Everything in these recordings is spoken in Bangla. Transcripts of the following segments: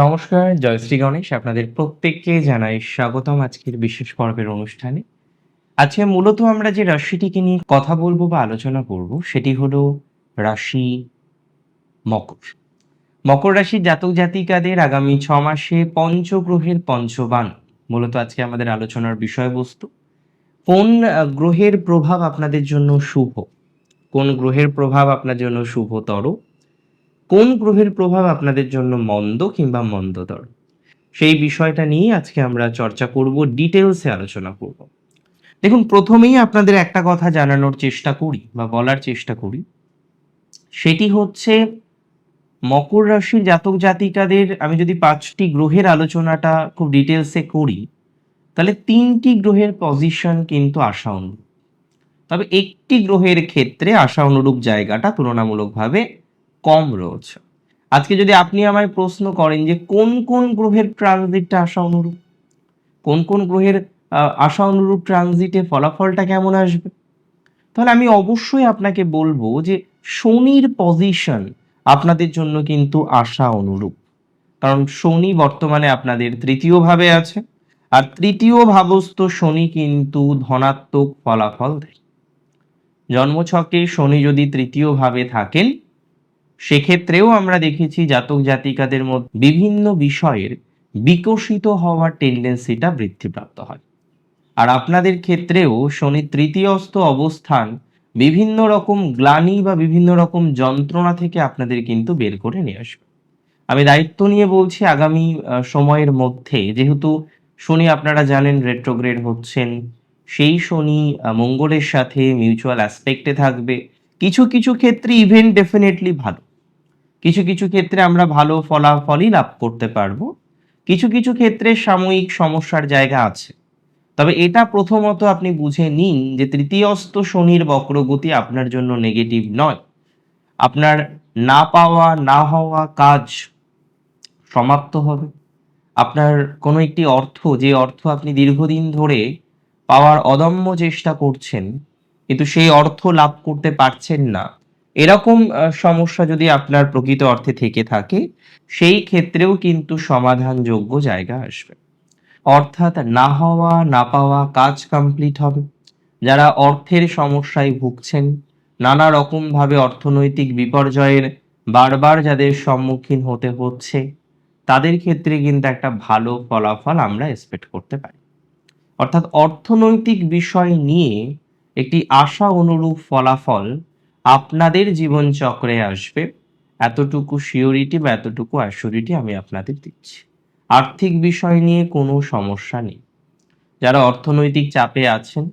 নমস্কার জয়শ্রী গণেশ আপনাদের প্রত্যেককে জানাই স্বাগতম আজকের বিশেষ পর্বের অনুষ্ঠানে। আজকে মূলত আমরা যে রাশিটিকে নিয়ে কথা বলব বা আলোচনা করব, সেটি হলো রাশি মকর। মকর রাশির জাতক জাতিকাদের আগামী ছ মাসে পঞ্চগ্রহের পঞ্চবান, মূলত আজকে আমাদের আলোচনার বিষয়বস্তু। কোন গ্রহের প্রভাব আপনাদের জন্য শুভ? কোন গ্রহের প্রভাব আপনার জন্য শুভতর? কোন গ্রহের প্রভাব আপনাদের জন্য মন্দ কিংবা মন্দতর? সেই বিষয়টা নিয়ে আজকে আমরা চর্চা করব ডিটেলসে আলোচনা করব। দেখুন, প্রথমেই আপনাদের একটা কথা জানানোর চেষ্টা করি বা বলার চেষ্টা করি। সেটি হচ্ছে, মকর রাশির জাতক জাতিকাদের, আমি যদি পাঁচটি গ্রহের আলোচনাটা খুব ডিটেলসে করি, তাহলে তিনটি গ্রহের পজিশন কিন্তু আশা অনুরূপ। তবে একটি গ্রহের ক্ষেত্রে আশা অনুরূপ জায়গাটা তুলনামূলকভাবে কম রয়েছে। আজকে যদি আপনি আমায় প্রশ্ন করেন যে কোন কোন গ্রহের ট্রানজিটটা আশা অনুরূপ? কোন কোন গ্রহের আশা অনুরূপ ট্রানজিটে ফলাফলটা কেমন আসবে? তাহলে আমি অবশ্যই আপনাকে বলব যে শনির পজিশন আপনাদের জন্য কিন্তু আশা অনুরূপ। কারণ শনি বর্তমানে আপনাদের তৃতীয় ভাবে আছে, আর তৃতীয় ভাবস্থ শনি কিন্তু ধনাত্মক ফলাফল দেয়। জন্মছকে শনি যদি তৃতীয় ভাবে থাকেন সেক্ষেত্রেও আমরা দেখেছি জাতক জাতিকাদের মধ্যে বিভিন্ন বিষয়ের বিকশিত হওয়ার টেন্ডেন্সিটা বৃদ্ধিপ্রাপ্ত হয়। আর আপনাদের ক্ষেত্রেও শনি তৃতীয়স্থ অবস্থান বিভিন্ন রকম গ্লানি বা বিভিন্ন রকম যন্ত্রণা থেকে আপনাদের কিন্তু বের করে নিয়ে আসবে। আমি দায়িত্ব নিয়ে বলছি আগামী সময়ের মধ্যে যেহেতু শনি আপনারা জানেন রেট্রোগ্রেড হচ্ছেন, সেই শনি মঙ্গলের সাথে মিউচুয়াল অ্যাসপেক্টে থাকবে। কিছু কিছু ক্ষেত্রে ইভেন্ট ডেফিনেটলি ভালো। কিছু কিছু ক্ষেত্রে আমরা ভালো ফলাফলই লাভ করতে পারব। কিছু কিছু ক্ষেত্রে সাময়িক সমস্যার জায়গা আছে। তবে এটা প্রথমত আপনি বুঝে নিন যে তৃতীয়স্থ শনির বক্রগতি আপনার জন্য নেগেটিভ নয়। আপনার না পাওয়া, না হওয়া কাজ সমাপ্ত হবে। আপনার কোনো একটি অর্থ, যে অর্থ আপনি দীর্ঘদিন ধরে পাওয়ার অদম্য চেষ্টা করছেন, কিন্তু সেই অর্থ লাভ করতে পারছেন না। এরকম সমস্যা যদি আপনার প্রকৃত অর্থে থেকে থাকে, সেই ক্ষেত্রেও কিন্তু সমাধানযোগ্য জায়গা আসবে। অর্থাৎ না হওয়া, না পাওয়া কাজ কমপ্লিট হবে। যারা অর্থের সমস্যায় ভুগছেন, নানা রকম ভাবে অর্থনৈতিক বিপর্যয়ের বারবার যাদের সম্মুখীন হতে হচ্ছে, তাদের ক্ষেত্রে কিন্তু একটা ভালো ফলাফল আমরা এক্সপেক্ট করতে পারি। অর্থাৎ অর্থনৈতিক বিষয় নিয়ে একটি আশা অনুরূপ ফলাফল আপনাদের জীবনচক্রে আসবে। এতটুকু শিওরিটি বা এতটুকু অ্যাসিউরিটি আমি আপনাদের দিচ্ছি। আর্থিক বিষয় নিয়ে কোনো সমস্যা নেই। যারা অর্থনৈতিক চাপে আছেন,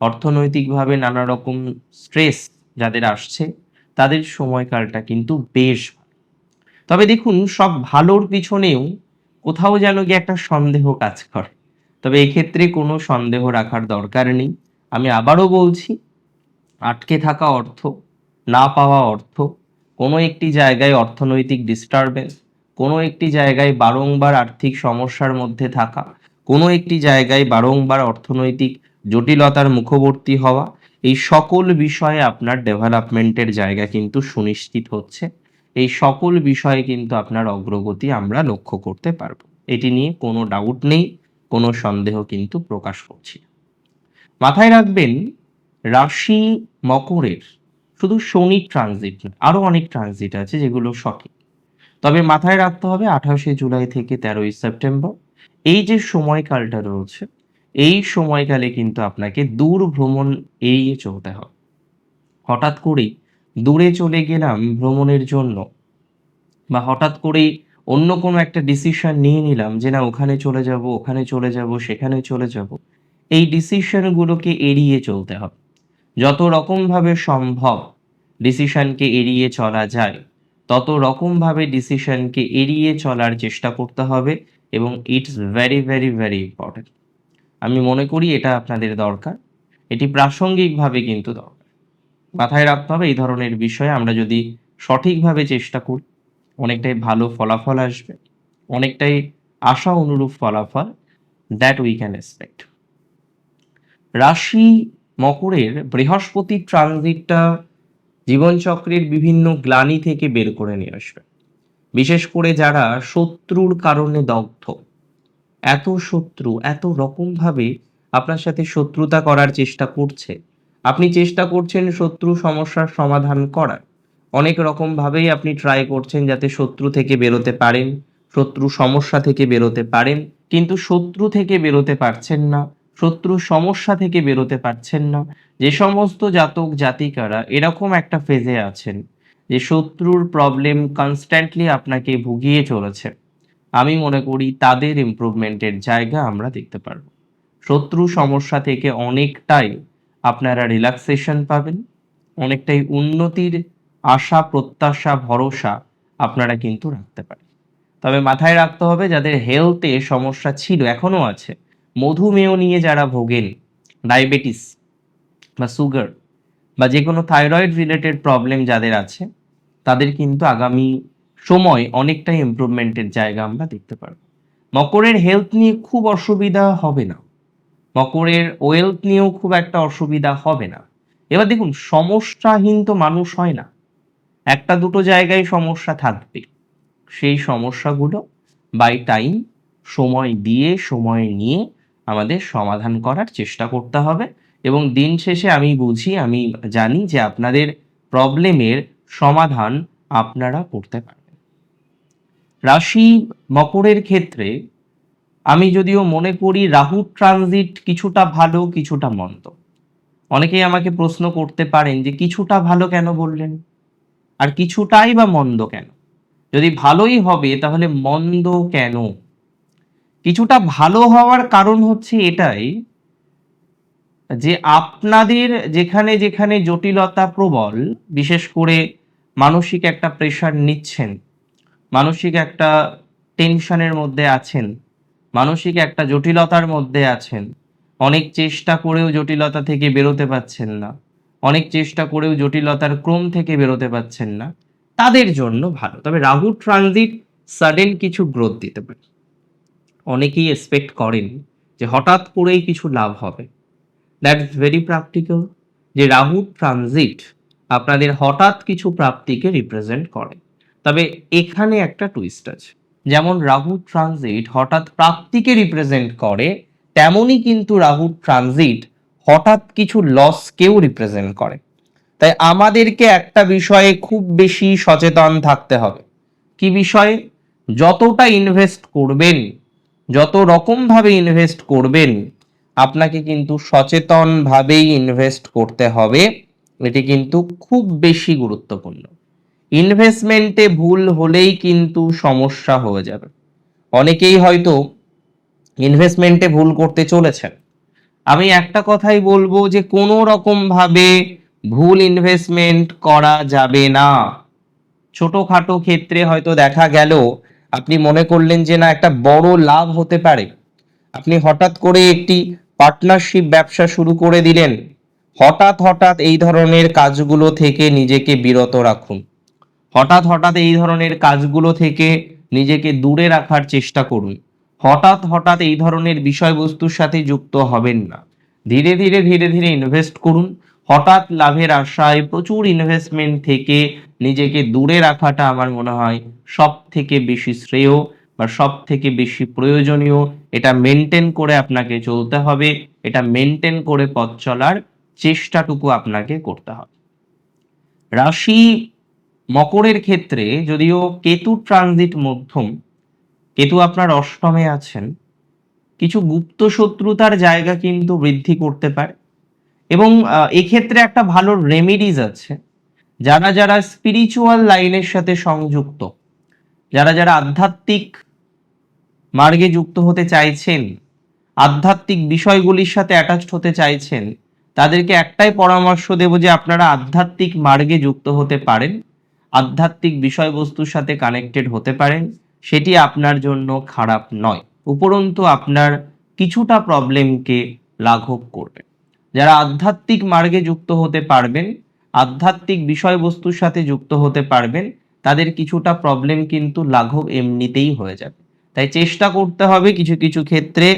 অর্থনৈতিকভাবে নানা রকম স্ট্রেস যাদের আসছে, তাদের সময়কালটা কিন্তু বেশ তবে দেখুন, সব ভালোর পিছনেও কোথাও যেন গিয়ে একটা সন্দেহ কাজ করে। তবে এক্ষেত্রে কোনো সন্দেহ রাখার দরকার নেই। আমি আবারও বলছি, আটকে থাকা অর্থ না পাওয়া অর্থ, কোনো একটি জায়গায় অর্থনৈতিক ডিস্টারবেন্স কোনো একটি জায়গায় বারংবার আর্থিক সমস্যার মধ্যে থাকা, কোনো একটি জায়গায় বারংবার অর্থনৈতিক জটিলতার মুখবর্তী হওয়া, এই সকল বিষয়ে আপনার ডেভেলপমেন্টের জায়গা কিন্তু সুনিশ্চিত হচ্ছে। এই সকল বিষয়ে কিন্তু আপনার অগ্রগতি আমরা লক্ষ্য করতে পারব। এটি নিয়ে কোনো ডাউট নেই, কোনো সন্দেহ কিন্তু প্রকাশ করছি মাথায় রাখবেন, রাশি মকরের শুধু শনি ট্রানজিট না আরও অনেক ট্রানজিট আছে যেগুলো সঠিক তবে মাথায় রাখতে হবে আঠাশে জুলাই থেকে তেরোই সেপ্টেম্বর, এই যে সময়কালটা রয়েছে, এই সময়কালে কিন্তু আপনাকে দূর ভ্রমণ এড়িয়ে চলতে হবে। হঠাৎ করেই দূরে চলে গেলাম ভ্রমণের জন্য, বা হঠাৎ করেই অন্য কোনো একটা ডিসিশন নিয়ে নিলাম যে না, ওখানে চলে যাব, ওখানে চলে যাব, সেখানে চলে যাব, এই ডিসিশনগুলোকে এড়িয়ে চলতে হবে। যত রকমভাবে সম্ভব ডিসিশনকে এড়িয়ে চলা যায়, তত রকমভাবে ডিসিশনকে এড়িয়ে চলার চেষ্টা করতে হবে এবং it's very very very important আমি মনে করি এটা আপনাদের দরকার। এটি প্রাসঙ্গিকভাবে কিন্তু দরকার। মাথায় রাখতে হবে, এই ধরনের বিষয়ে আমরা যদি সঠিকভাবে চেষ্টা করি, অনেকটাই ভালো ফলাফল আসবে, অনেকটাই আশা অনুরূপ ফলাফল দ্যাট উই ক্যান এক্সপেক্ট রাশি মকরের বৃহস্পতি ট্রানজিটটা জীবনচক্রের বিভিন্ন গ্লানি থেকে বের করে নিয়ে আসবে। বিশেষ করে যারা শত্রুর কারণে দগ্ধ। এত শত্রু, এত রকমভাবে আপনার সাথে শত্রুতা করার চেষ্টা করছে। আপনি চেষ্টা করছেন শত্রু সমস্যার সমাধান করার। অনেক রকমভাবেই আপনি ট্রাই করছেন যাতে শত্রু থেকে বেরোতে পারেন, শত্রু সমস্যা থেকে বেরোতে পারেন, কিন্তু শত্রু থেকে বেরোতে পারছেন না। শত্রু সমস্যা থেকে বেরোতে পারছেন না। যে সমস্ত জাতক জাতিকারা এরকম একটা ফেজে আছেন, যে শত্রুর প্রবলেম কনস্ট্যান্টলি আপনাকে ভুগিয়ে চলেছে। আমি মনে করি তাদের ইমপ্রুভমেন্টের জায়গা আমরা দেখতে পারব। শত্রু সমস্যা থেকে অনেকটাই আপনারা রিল্যাক্সেশন পাবেন, অনেকটাই উন্নতির আশা, প্রত্যাশা, ভরসা আপনারা কিন্তু রাখতে পারেন। তবে মাথায় রাখতে হবে যাদের হেলথে সমস্যা ছিল, এখনও আছে মধুমেহ নিয়ে যারা ভোগেন ডায়াবেটিস বা সুগার বা যে কোনো থাইরয়েড রিলেটেড প্রবলেম যাদের আছে, তাদের কিন্তু আগামী সময় অনেকটাই ইমপ্রুভমেন্টের জায়গা আমরা দেখতে পারব। মকরের হেলথ নিয়ে খুব অসুবিধা হবে না। মকরের ওয়েলথ নিয়েও খুব একটা অসুবিধা হবে না। এবার দেখুন, সমস্যাহীন তো মানুষ হয় না। একটা দুটো জায়গায় সমস্যা থাকবে। সেই সমস্যাগুলো বাই টাইম সময় দিয়ে, সময় নিয়ে আমাদের সমাধান করার চেষ্টা করতে হবে এবং দিন শেষে আমি বুঝি, আমি জানি যে আপনাদের প্রবলেমের সমাধান আপনারা করতে পারবেন। রাশি মকরের ক্ষেত্রে আমি যদিও মনে করি রাহু ট্রানজিট কিছুটা ভালো, কিছুটা মন্দ। অনেকেই আমাকে প্রশ্ন করতে পারেন যে কিছুটা ভালো কেন বললেন? আর কিছুটাই বা মন্দ কেন? যদি ভালোই হবে তাহলে মন্দ কেন? কিছুটা ভালো হওয়ার কারণ হচ্ছে এটাই যে আপনাদের যেখানে যেখানে জটিলতা প্রবল, বিশেষ করে মানসিক একটা প্রেশার নিচ্ছেন, মানসিক একটা টেনশনের মধ্যে আছেন, মানসিক একটা জটিলতার মধ্যে আছেন, অনেক চেষ্টা করেও জটিলতা থেকে বেরোতে পারছেন না, অনেক চেষ্টা করেও জটিলতার ক্রম থেকে বেরোতে পারছেন না, তাদের জন্য ভালো। তবে রাহু ট্রানজিট সাডেন কিছু গ্রোথ দিতে পারে। অনেকেই এক্সপেক্ট করেন যে হঠাৎ করেই কিছু লাভ হবে। দ্যাট ইজ ভেরি প্র্যাকটিক্যাল যে রাহু ট্রানজিট আপনাদের হঠাৎ কিছু প্রাপ্তিকে রিপ্রেজেন্ট করে। তবে এখানে একটা টুইস্ট আছে। যেমন রাহু ট্রানজিট হঠাৎ প্রাপ্তিকে রিপ্রেজেন্ট করে, তেমনই কিন্তু রাহু ট্রানজিট হঠাৎ কিছু লসকেও রিপ্রেজেন্ট করে। তাই আমাদেরকে একটা বিষয়ে খুব বেশি সচেতন থাকতে হবে। কি বিষয়ে? যতটা ইনভেস্ট করবেন যত রকমভাবে ইনভেস্ট করবেন, আপনাকে কিন্তু সচেতনভাবেই ইনভেস্ট করতে হবে। এটি কিন্তু খুব বেশি গুরুত্বপূর্ণ। ইনভেস্টমেন্টে ভুল হলেই কিন্তু সমস্যা হয়ে যাবে। অনেকেই হয়তো ইনভেস্টমেন্টে ভুল করতে চলেছেন। আমি একটা কথাই বলব যে, কোনো রকমভাবে ভুল ইনভেস্টমেন্ট করা যাবে না। ছোটোখাটো ক্ষেত্রে হয়তো দেখা গেল আপনি মনে করলেন যে না, একটা বড় লাভ হতে পারে। আপনি হঠাৎ করে একটি পার্টনারশিপ ব্যবসা শুরু করে দিলেন। হঠাৎ হঠাৎ এই ধরনের কাজগুলো থেকে নিজেকে বিরত রাখুন। হঠাৎ হঠাৎ এই ধরনের কাজগুলো থেকে নিজেকে দূরে রাখার চেষ্টা করুন। হঠাৎ হঠাৎ এই ধরনের বিষয়বস্তুর সাথে যুক্ত হবেন না। ধীরে ধীরে ধীরে ধীরে ইনভেস্ট করুন। হঠাৎ লাভের আশায় প্রচুর ইনভেস্টমেন্ট থেকে নিজেকে দূরে রাখাটা আমার মনে হয় সব থেকে বেশি শ্রেয় বা সব থেকে বেশি প্রয়োজনীয়। এটা মেনটেন করে আপনাকে চলতে হবে, এটা মেনটেন করে পথ চলার চেষ্টাটুকু আপনাকে করতে হবে। রাশি মকরের ক্ষেত্রে যদিও কেতু ট্রানজিট মধ্যম, কেতু আপনার অষ্টমে আছেন, কিছু গুপ্ত শত্রুতার জায়গা কিন্তু বৃদ্ধি করতে পারে। এবং এক্ষেত্রে একটা ভালো রেমেডিজ আছে। যারা যারা স্পিরিচুয়াল লাইনের সাথে সংযুক্ত, যারা যারা আধ্যাত্মিক মার্গে যুক্ত হতে চাইছেন, আধ্যাত্মিক বিষয়গুলির সাথে অ্যাটাচড হতে চাইছেন, তাদেরকে একটাই পরামর্শ দেব যে আপনারা আধ্যাত্মিক মার্গে যুক্ত হতে পারেন, আধ্যাত্মিক বিষয়বস্তুর সাথে কানেক্টেড হতে পারেন, সেটি আপনার জন্য খারাপ নয়। উপরন্তু আপনার কিছুটা প্রবলেমকে লাঘব করবে। যারা আধ্যাত্মিক মার্গে যুক্ত হতে পারবেন, আধ্যাত্মিক বিষয়বস্তুর সাথে যুক্ত হতে পারবেন, তাদের কিছুটা প্রবলেম কিন্তু লাঘব এমনিতেই হয়ে যাবে। তাই চেষ্টা করতে হবে কিছু কিছু ক্ষেত্রে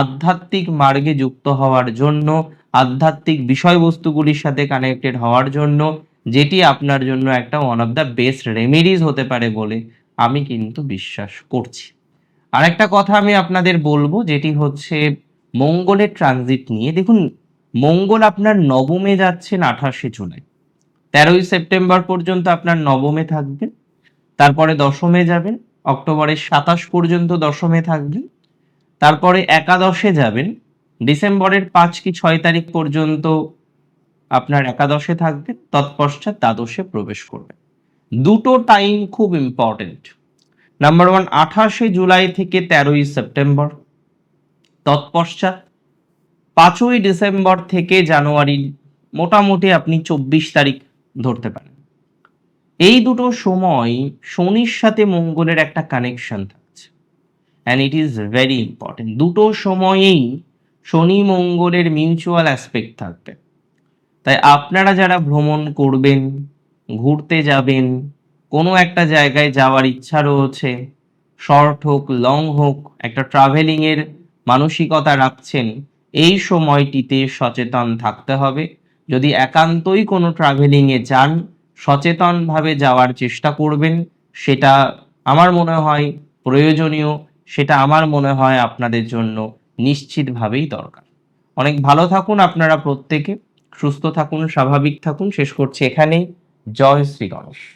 আধ্যাত্মিক মার্গে যুক্ত হওয়ার জন্য, আধ্যাত্মিক বিষয়বস্তুগুলির সাথে কানেক্টেড হওয়ার জন্য, যেটি আপনার জন্য একটা one of the best remedies হতে পারে বলে আমি কিন্তু বিশ্বাস করছি। আরেকটা কথা আমি আপনাদের বলব, যেটি হচ্ছে মঙ্গলের ট্রানজিট নিয়ে। দেখুন মঙ্গল আপনার নবমে যাচ্ছেন আঠাশে জুলাই। তেরোই সেপ্টেম্বর পর্যন্ত আপনার নবমে থাকবেন। তারপরে দশমে যাবেন। অক্টোবরের সাতাশ পর্যন্ত দশমে থাকবেন। তারপরে একাদশে যাবেন। ডিসেম্বরের পাঁচ কি ছয় তারিখ পর্যন্ত আপনার একাদশে থাকবেন। তৎপশ্চাৎ দ্বাদশে প্রবেশ করবেন। দুটো টাইম খুব ইম্পর্টেন্ট নাম্বার ওয়ান আঠাশে জুলাই থেকে তেরোই সেপ্টেম্বর। তৎপশ্চাৎ পাঁচই ডিসেম্বর থেকে জানুয়ারি মোটামুটি আপনি চব্বিশ তারিখ ধরতে পারেন। এই দুটো সময় শনির সাথে মঙ্গলের একটা কানেকশন থাকছে। And it is very important দুটো সময়েই শনি মঙ্গলের মিউচুয়াল অ্যাসপেক্ট থাকবে। তাই আপনারা যারা ভ্রমণ করবেন, ঘুরতে যাবেন, কোনো একটা জায়গায় যাওয়ার ইচ্ছা রয়েছে শর্ট হোক লং হোক, একটা ট্রাভেলিংয়ের মানসিকতা রাখছেন এই সময়টিতে সচেতন থাকতে হবে। যদি একান্তই কোনো ট্রাভেলিংয়ে যান, সচেতনভাবে যাওয়ার চেষ্টা করবেন। সেটা আমার মনে হয় প্রয়োজনীয়, সেটা আমার মনে হয় আপনাদের জন্য নিশ্চিতভাবেই দরকার। অনেক ভালো থাকুন আপনারা প্রত্যেকে। সুস্থ থাকুন, স্বাভাবিক থাকুন। শেষ করছি এখানেই। জয় শ্রী গণেশ।